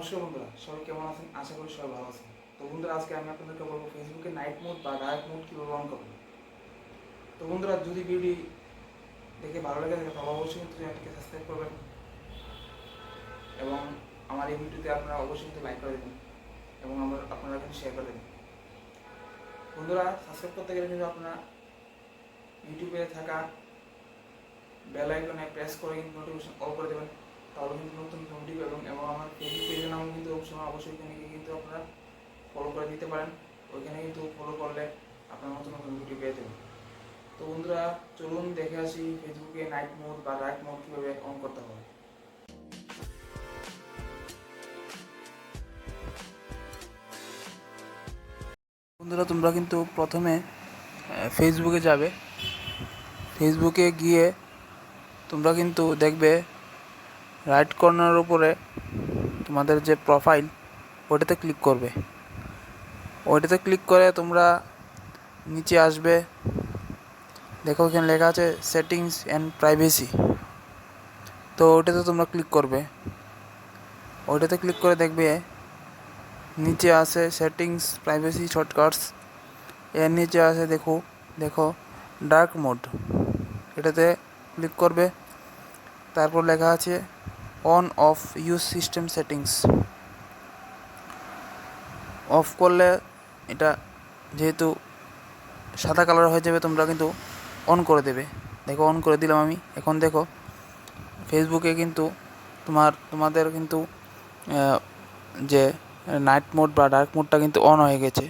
নমস্কার বন্ধুরা, সবাই কেমন আছেন? আশা করি সবাই ভালো আছেন। তো বন্ধুরা, আজকে আমি আপনাদেরকে বলব ফেসবুকে নাইট মোড বা ডার্ক মোড কীভাবে অন করবেন। তো বন্ধুরা, যদি ভিডিও দেখে ভালো লেগে থাকে, তাহলে অবশ্যই কিন্তু চ্যানেলটিকে সাবস্ক্রাইব করবেন এবং আমার এই ভিডিওতে আপনারা অবশ্যই কিন্তু লাইক করে দেবেন এবং আমার আপনারা কিন্তু শেয়ার করে দেবেন। বন্ধুরা সাবস্ক্রাইব করতে গেলে কিন্তু আপনারা ইউটিউবে থাকা বেল আইকনে প্রেস করে কিন্তু নোটিফিকেশন অল করে দেবেন। তাহলে কিন্তু নতুন নোটিফিকেশন এবং এবং আমার ফেসবুক পেজের নাম কিন্তু অপশন অবশ্যই ওইখানে গিয়ে কিন্তু আপনারা ফলো করে দিতে পারেন। ওইখানে কিন্তু ফলো করলে আপনারা নতুন নতুন ভিডিও পেয়ে যাবেন। তো বন্ধুরা, চলুন দেখে আসি ফেসবুকে নাইট মোড বা ডার্ক মোড কীভাবে অন করতে হবে বন্ধুরা, তোমরা কিন্তু প্রথমে ফেসবুকে যাবে। ফেসবুকে গিয়ে তোমরা কিন্তু দেখবে রাইট কর্নার উপরে তোমাদের যে প্রোফাইল ওইটাতে ক্লিক করবে। ওইটাতে ক্লিক করে তোমরা নিচে আসবে। দেখো এখানে লেখা আছে সেটিংস অ্যান্ড প্রাইভেসি তো ওইটাতে তোমরা ক্লিক করবে। ওইটাতে ক্লিক করে দেখবে নিচে আছে সেটিংস প্রাইভেসি শর্টকাটস এর নিচে আছে দেখো দেখো ডার্ক মোড এটাতে ক্লিক করবে। তারপর লেখা আছে on off use system settings off করলে এটা যেহেতু সাদা কালার হয়ে যাবে, তোমরা কিন্তু অন করে দেবে। দেখো অন করে দিলাম আমি। এখন দেখো ফেসবুকে কিন্তু তোমার, তোমাদের কিন্তু যে নাইট মোড বা ডার্ক মোডটা কিন্তু অন হয়ে গেছে।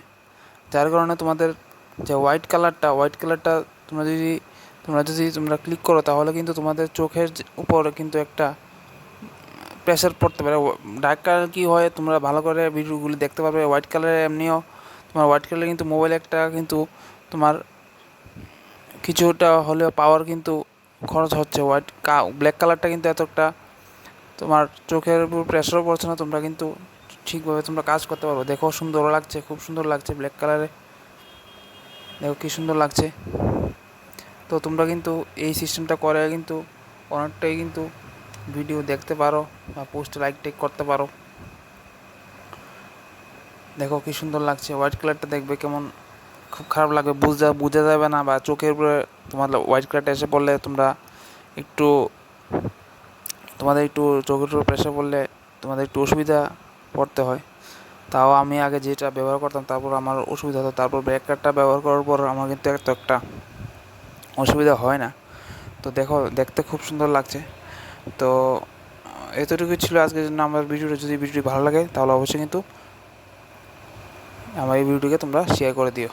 যার কারণে তোমাদের যে হোয়াইট কালারটা হোয়াইট কালারটা তোমরা যদি তোমরা যদি তোমরা ক্লিক করো, তাহলে কিন্তু তোমাদের চোখের উপর কিন্তু একটা প্রেশার পড়তে পারে। ডার্ক কালার কী হয়, তোমরা ভালো করে ভিডিওগুলি দেখতে পারবে হোয়াইট কালারে এমনিও তোমার হোয়াইট কালারে কিন্তু মোবাইল একটা কিন্তু তোমার কিছুটা হলেও পাওয়ার কিন্তু খরচ হচ্ছে। হোয়াইট ব্ল্যাক কালারটা কিন্তু এতটা তোমার চোখের উপর প্রেশারও পড়ছে না, তোমরা কিন্তু ঠিকভাবে তোমরা কাজ করতে পারবে। দেখো, সুন্দর লাগছে, খুব সুন্দর লাগছে ব্ল্যাক কালারে দেখো, কী সুন্দর লাগছে। তো তোমরা কিন্তু এই সিস্টেমটা করে কিন্তু অনেকটাই কিন্তু ভিডিও দেখতে পারো বা পোস্টে লাইক টেক করতে পারো। দেখো কি সুন্দর লাগছে হোয়াইট কালারটা দেখবে কেমন, খুব খারাপ লাগবে, বুঝা, বোঝা যাবে না বা চোখের উপরে তোমার হোয়াইট কালারটা এসে পড়লে তোমরা একটু, তোমাদের একটু চোখের উপর প্রেশার পড়লে তোমাদের একটু অসুবিধা পড়তে হয়। তাও আমি আগে যেটা ব্যবহার করতাম তারপর আমার অসুবিধা হতো, তারপর ব্যাক কার্ডটা ব্যবহার করার পর আমার কিন্তু এত একটা অসুবিধা হয় না। তো দেখো, দেখতে খুব সুন্দর লাগছে। তো, এতটুকুই ছিল আজকের জন্য আমার ভিডিওটা। যদি ভিডিওটি ভালো লাগে, তাহলে অবশ্যই কিন্তু আমার এই ভিডিওটিকে তোমরা শেয়ার করে দিও।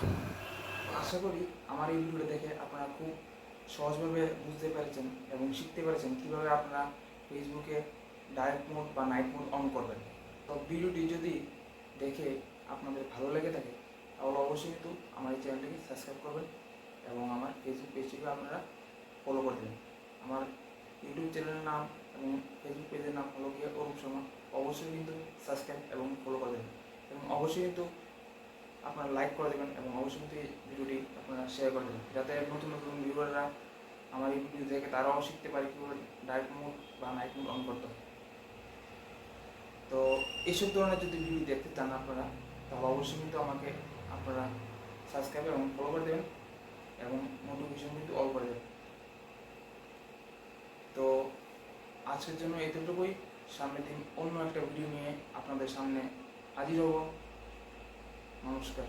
আশা করি আমার এই ভিডিওটা দেখে আপনারা খুব সহজভাবে বুঝতে পেরেছেন এবং শিখতে পেরেছেন কীভাবে আপনারা ফেসবুকে ডাইরেক্ট মোড বা নাইট মোড অন করবেন। তো ভিডিওটি যদি দেখে আপনাদের ভালো লেগে থাকে, তাহলে অবশ্যই কিন্তু আমার এই চ্যানেলটিকে সাবস্ক্রাইব করবেন এবং আমার ফেসবুক পেজটিকে আপনারা ফলো করে দেবেন। আমার ইউটিউব চ্যানেলের নাম এবং ফেসবুক পেজের নাম হলো গিয়ে অরূপ শর্মা। অবশ্যই কিন্তু সাবস্ক্রাইব এবং ফলো করে দেবেন। এবং অবশ্যই কিন্তু আপনারা লাইক করে দেবেন এবং অবশ্যই কিন্তু এই ভিডিওটি আপনারা শেয়ার করে দেবেন। যাতে নতুন নতুন ভিউয়াররা আমার এই ভিডিও দেখে তারাও শিখতে পারে কীভাবে ডাইরেক্ট মোড বা নাইট মোড অন করতে তো এইসব ধরনের যদি ভিডিও দেখতে চান আপনারা, তাহলে অবশ্যই কিন্তু আমাকে আপনারা সাবস্ক্রাইব এবং ফলো করে দেবেন এবং নোটিফিকেশন কিন্তু অল করে দেবেন। তো আজকের জন্য এতটুকুই। সামনের দিন অন্য একটা ভিডিও নিয়ে আপনাদের সামনে হাজির হব। নমস্কার।